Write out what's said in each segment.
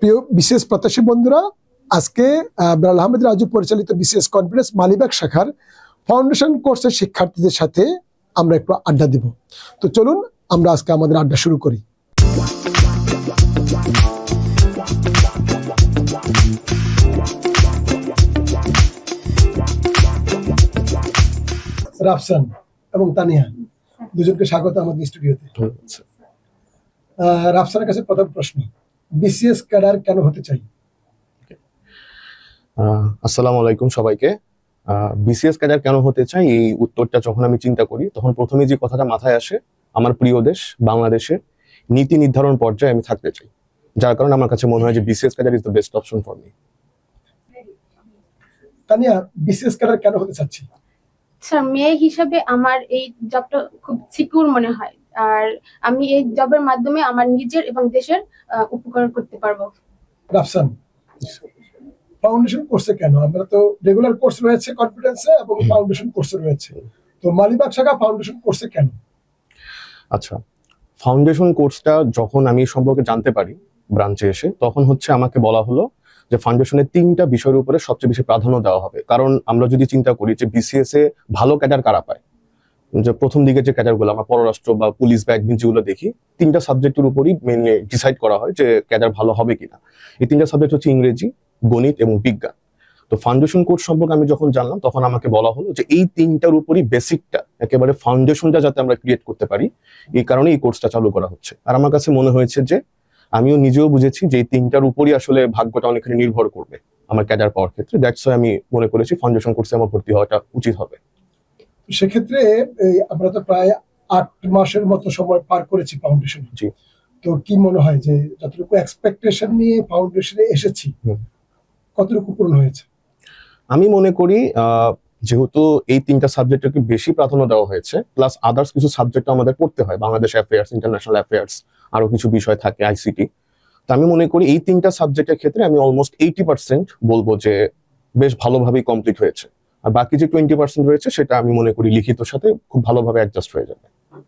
প্রিয় বিশেষ প্রত্যাশী বন্ধুরা আজকে বেলাল আহমেদ রাজু পরিচালিত বিশেষ কনফারেন্স মালিবাগ শাখার ফাউন্ডেশন কোর্সের শিক্ষার্থীদের সাথে আমরা একটু আড্ডা দিব। তো চলুন আমরা আজকে আমাদের আড্ডা শুরু করি। রাফসান এবং তানিয়া দুজনকে স্বাগত আমাদের স্টুডিওতে। রাফসানের কাছে প্রথম প্রশ্ন। বিসিএস ক্যাডার কেন হতে চাই? আহ, আসসালামু আলাইকুম সবাইকে। বিসিএস ক্যাডার কেন হতে চাই? এই উত্তরটা যখন আমি চিন্তা করি তখন প্রথমে যে কথাটা মাথায় আসে আমার প্রিয় দেশ বাংলাদেশের নীতি নির্ধারণ পর্যায়ে আমি থাকতে চাই। যার কারণে আমার কাছে মনে হয় যে BCS cadre is the best option for me Tania BCS cadre কেন হতে চাচ্ছি? স্যার মেয়ে হিসাবে আমার এই জবটা খুব সিকিউর মনে হয়। আর আমি এই জবের মাধ্যমে আমার নিজের এবং দেশের আহ, উপকার করতে পারব। রাফসান ফাউন্ডেশন কোর্সে কেন? আমরা তো রেগুলার কোর্স রয়েছে কনফিডেন্সে এবং ফাউন্ডেশন কোর্সে রয়েছে। তো মালিবাগ শাখা ফাউন্ডেশন কোর্সে কেন? আচ্ছা ফাউন্ডেশন কোর্সটা যখন আমি সম্পর্কে জানতে পারি ব্রাঞ্চে এসে তখন হচ্ছে আমাকে বলা হলো যে ফাউন্ডেশনের তিনটা বিষয়ের উপরে সবচেয়ে বেশি প্রাধান্য দেওয়া হবে। কারণ আমরা যদি চিন্তা করি যে বিসিএস এ ভালো ক্যাডার কারা পায়? যে প্রথম দিকে যে ক্যাডারগুলো, আমরা পররাষ্ট্র বা পুলিশ বা অ্যাডমিন যেগুলো দেখি, তিনটা সাবজেক্টের উপরই মেনলি ডিসাইড করা হয় যে ক্যাডার ভালো হবে কিনা। এই তিনটা সাবজেক্ট হচ্ছে ইংরেজি, গণিত এবং বিজ্ঞান। তো ফাউন্ডেশন কোর্স সম্পর্কে আমি যখন জানলাম, তখন আমাকে বলা হলো যে এই তিনটার উপরই বেসিকটা একেবারে ফাউন্ডেশনটা যাতে আমরা ক্রিয়েট করতে পারি, এই কারণে এই কোর্সটা চালু করা হচ্ছে। আর আমার কাছে মনে হয়েছে যে, আমিও নিজেও বুঝেছি যে এই তিনটার উপরই আসলে ভাগ্যটা অনেকখানি নির্ভর করবে আমার ক্যাডার পাওয়ার ক্ষেত্রে। দ্যাটস আমি মনে করেছি ফাউন্ডেশন কোর্সে আমার ভর্তি হওয়াটা উচিত হবে। সেক্ষেত্রে আমরা তো প্রায় আট মাসের মতো সময় পার করেছি ফাউন্ডেশন। তো কি মনে হয় যে যতটুকু এক্সপেকটেশন নিয়ে ফাউন্ডেশনে এসেছি কতটুকু পূরণ হয়েছে? আমি মনে করি যেহেতু এই তিনটা সাবজেক্টকে বেশি প্রাধান্য দেওয়া হয়েছে প্লাস আদার্স কিছু সাবজেক্ট আমাদের পড়তে হয় বাংলাদেশ অ্যাফেয়ার্স ইন্টারন্যাশনাল অ্যাফেয়ার্স আরও কিছু বিষয় থাকে আইসিটি তো আমি মনে করি এই তিনটা সাবজেক্টের ক্ষেত্রে আমি অলমোস্ট এইটি পার্সেন্ট বলব যে বেশ ভালোভাবেই কমপ্লিট হয়েছে। আর বাকি যে টোয়েন্টি পার্সেন্ট রয়েছে সেটা আমি মনে করি লিখিত সাথে খুব ভালোভাবে অ্যাডজাস্ট হয়ে যাবে।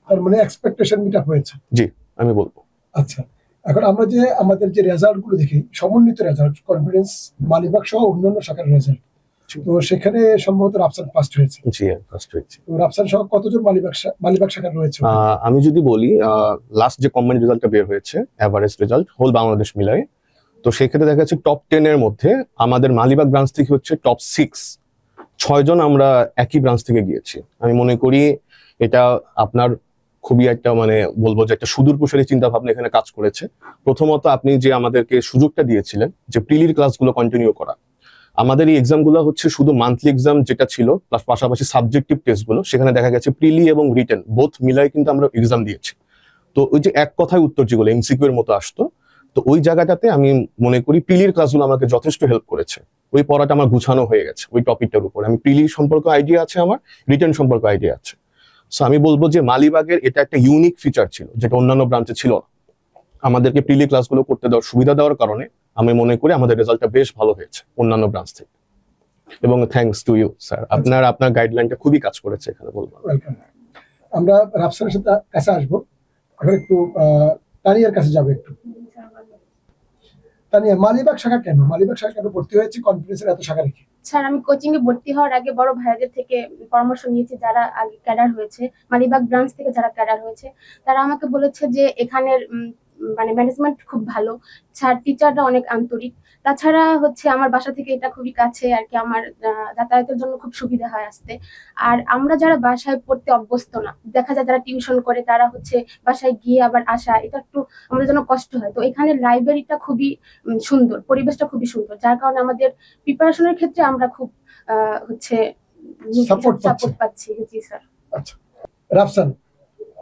তার মানে এক্সপেকটেশন মিট হয়েছে? আমি বলব। আচ্ছা এখন আমরা যে আমাদের যে রেজাল্টগুলো দেখি সমন্বিত রেজাল্ট কনফিডেন্স মালিবাগ সহ অন্যান্য শাখার রেজাল্ট তো সেখানে সম্ভবত রাফসান ফার্স্ট হয়েছে। জি ফার্স্ট হয়েছে। তো রাফসান সহ কতজন মালিবাগ মালিবাগ শাখার রয়েছে? আমি যদি বলি লাস্ট যে কম্বাইন রেজাল্টটা বের হয়েছে অ্যাভারেজ রেজাল্ট হোল বাংলাদেশ মিলায় তো সেক্ষেত্রে দেখা যাচ্ছে টপ টেন এর মধ্যে আমাদের মালিবাগ ব্রাঞ্চ থেকে হচ্ছে টপ সিক্স ছয়জন আমরা একই ব্রাঞ্চ থেকে গিয়েছি। আমি মনে করি এটা আপনার খুবই একটা মানে বলব যে একটা সুদূর প্রসারী চিন্তা ভাবনা এখানে কাজ করেছে। প্রথমত আপনি যে আমাদেরকে সুযোগটা দিয়েছিলেন যে প্রিলির ক্লাসগুলো কন্টিনিউ করা। আমাদের এই এক্সামগুলো হচ্ছে শুধু মান্থলি এক্সাম যেটা ছিল প্লাস পাশাপাশি সাবজেক্টিভ টেস্টগুলো সেখানে দেখা গেছে প্রিলি এবং রিটেন বোথ মিলাই কিন্তু আমরা এক্সাম দিয়েছি। তো ওই যে এক কথায় উত্তর যেগুলো এমসিকিউ এর মতো আসতো তো ওই জায়গাটাতে আমি মনে করি প্রিলির ক্লাসগুলো আমাকে যথেষ্ট হেল্প করেছে। ওই পড়াটা আমার গুছানো হয়ে গেছে, ওই টপিকটার উপর। আমি প্রিলি সম্পর্কে আইডিয়া আছে আমার রিটেন সম্পর্কে আইডিয়া আছে। সো আমি বলব যে মালিবাগের এটা একটা ইউনিক ফিচার ছিল, যেটা অন্যান্য ব্রাঞ্চে ছিল না। আমাদেরকে প্রিলি ক্লাসগুলো করতে দেওয়ার সুবিধা দেওয়ার কারণে আমি মনে করি আমাদের রেজাল্টটা বেশ ভালো হয়েছে, অন্যান্য ব্রাঞ্চ থেকে। এবং থ্যাঙ্কস টু ইউ স্যার আপনার আপনার গাইডলাইনটা খুবই কাজ করেছে এখানে বলব। আমরা রাফসানের সাথে কাছে আসব। এখন একটু তানিয়ার কাছে যাব একটু। তানিয়া মালিবাগ শাখা কেন? মালিবাগ শাখা কেন ভর্তি হয়েছে? কনফিডেন্সের এত শাখা রেখে। স্যার, আমি কোচিং এ ভর্তি হওয়ার আগে বড় ভাইয়াদের থেকে পরামর্শ নিয়েছি যারা আগে ক্যাডার হয়েছে, মালিবাগ ব্রাঞ্চ থেকে যারা ক্যাডার হয়েছে। তারা আমাকে বলেছে যে এখানের মানে ম্যানেজমেন্ট খুব ভালো। স্যার টিচাররা অনেক আন্তরিক। তাছাড়া হচ্ছে আমার বাসা থেকে এটা খুবই কাছে আর কি আমার যাতায়াতের জন্য খুব সুবিধা হয় আসতে। আর আমরা যারা বাসায় পড়তে অভ্যস্ত না দেখা যায় যারা টিউশন করে তারা হচ্ছে বাসায় গিয়ে আবার আসা এটা একটু আমাদের জন্য কষ্ট হয়। তো এখানে লাইব্রেরিটা খুবই সুন্দর পরিবেশটা খুবই সুন্দর। যার কারণে আমাদের প্রিপারেশনের ক্ষেত্রে আমরা খুব আহ, হচ্ছে সাপোর্ট পাচ্ছি। জি স্যার আচ্ছা। রাফসান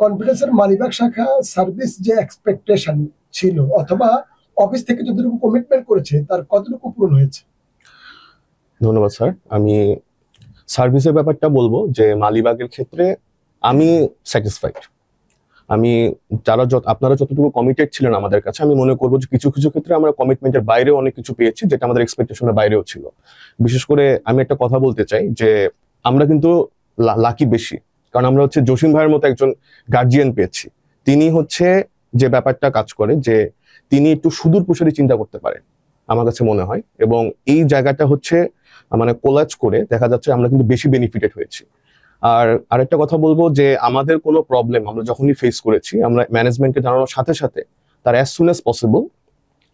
কনফিডেন্সের মালিবাগ শাখা সার্ভিস যে এক্সপেকটেশন ছিল অথবা অফিস থেকে যতটুকু কমিটমেন্ট করেছে, তার কতটুকু পূরণ হয়েছে? ধন্যবাদ স্যার আমি সার্ভিসের ব্যাপারটা বলব যে মালিবাগের ক্ষেত্রে আমি স্যাটিসফাইড আমি যারা যত, আপনারা যতটুকু কমিটেড ছিলেন আমাদের কাছে, আমি মনে করব যে কিছু কিছু ক্ষেত্রে আমরা কমিটমেন্টের বাইরেও অনেক কিছু পেয়েছি যেটা আমাদের এক্সপেকটেশনের বাইরেও ছিল। বিশেষ করে আমি একটা কথা বলতে চাই যে আমরা কিন্তু লাকি বেশি। কারণ আমরা হচ্ছে জসিম ভাইয়ের মতো একজন গার্জিয়ান পেয়েছি। তিনি হচ্ছে যে ব্যাপারটা কাজ করে যে তিনি একটু সুদূর প্রসারী চিন্তা করতে পারেন, আমার কাছে মনে হয়। এবং এই জায়গাটা হচ্ছে মানে কোলাজ করে দেখা যাচ্ছে আমরা কিন্তু বেশি বেনিফিটেড হয়েছি। আর আরেকটা কথা বলব যে আমাদের কোনো প্রবলেম আমরা যখনই ফেস করেছি, আমরা ম্যানেজমেন্টকে জানানোর সাথে সাথে তার অ্যাজ সুন অ্যাজ পসিবল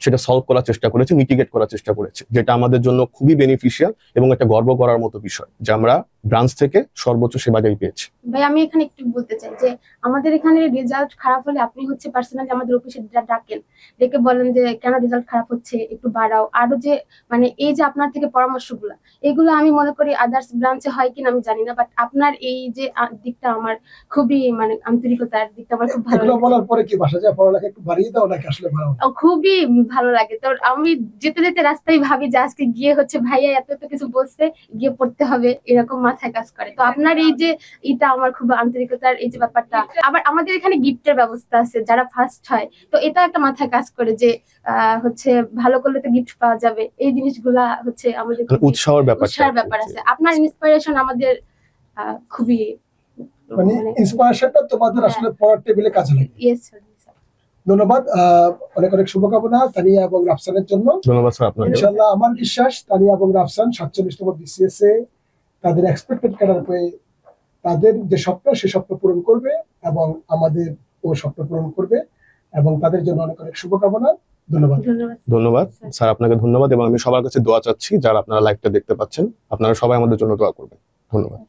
সেটা সলভ করার চেষ্টা করেছে মিটিগেট করার চেষ্টা করেছে, যেটা আমাদের জন্য খুবই বেনিফিশিয়াল এবং একটা গর্ব করার মতো বিষয় যে আমরা ব্রাঞ্চ থেকে সর্বোচ্চ সেবাটাই পেয়েছি। ভাই আমি এখানে একটু বলতে চাই যে আমাদের এখানে রেজাল্ট খারাপ হলে আপনি হচ্ছে পার্সোনালি আমাদের অফিসে ডাকেন। ডেকে বলেন যে কেন রেজাল্ট খারাপ হচ্ছে? একটু বাড়াও। আরও যে মানে এই যে আপনার থেকে পরামর্শগুলো এগুলো আমি মনে করি আদার্স ব্রাঞ্চে হয় কিনা আমি জানি না বাট আপনার এই যে দিকটা আমার খুবই মানে আন্তরিকতার দিকটা আমার খুব ভালো এগুলো লেগেছে। বলার পরে কি বাসা যায় পড়ালেখা একটু বাড়িয়ে দাও নাকি আসলে? ও, খুবই ভালো লাগে। তো আমি যেতে যেতে রাস্তায় ভাবি যে আজকে গিয়ে হচ্ছে ভাইয়া এত এত কিছু বলছে গিয়ে পড়তে হবে এরকম মাথায় কাজ করে। তো আপনার এই যে এটা আমার খুব আন্তরিকতার এই যে ব্যাপারটা আবার আমাদের এখানে গিফটের ব্যবস্থা আছে যারা ফার্স্ট হয় তো এটা একটা মাথায় কাজ করে যে হচ্ছে ভালো করলে তো গিফট পাওয়া যাবে। এই জিনিসগুলা হচ্ছে আমাদের মানে খুবই উৎসাহের ব্যাপার উৎসাহের ব্যাপার আছে। আপনার ইন্সপিরেশন আমাদের খুবই মানে ইন্সপিরেশনটা তোমাদের হ্যাঁ। আসলে পড়ার টেবিলে কাজে লাগে। ইয়েস ধন্যবাদ। আহ, অনেক অনেক শুভকামনা তানিয়া এবং রাফসানের জন্য। ধন্যবাদ স্যার আপনাকে। ইনশাল্লাহ আমার বিশ্বাস তানিয়া এবং রাফসান সাতচল্লিশতম বিসিএস এ তাদের এক্সপেক্টেড ক্যাডার পেয়ে তাদের যে স্বপ্ন সে স্বপ্ন পূরণ করবে এবং আমাদের ও স্বপ্ন পূরণ করবে এবং তাদের জন্য অনেক অনেক শুভকামনা। ধন্যবাদ। ধন্যবাদ। ধন্যবাদ। স্যার আপনাকে ধন্যবাদ এবং আমি সবার কাছে দোয়া চাচ্ছি যারা আপনারা লাইভটা দেখতে পাচ্ছেন। আপনারা সবাই আমাদের জন্য দোয়া করবেন। ধন্যবাদ।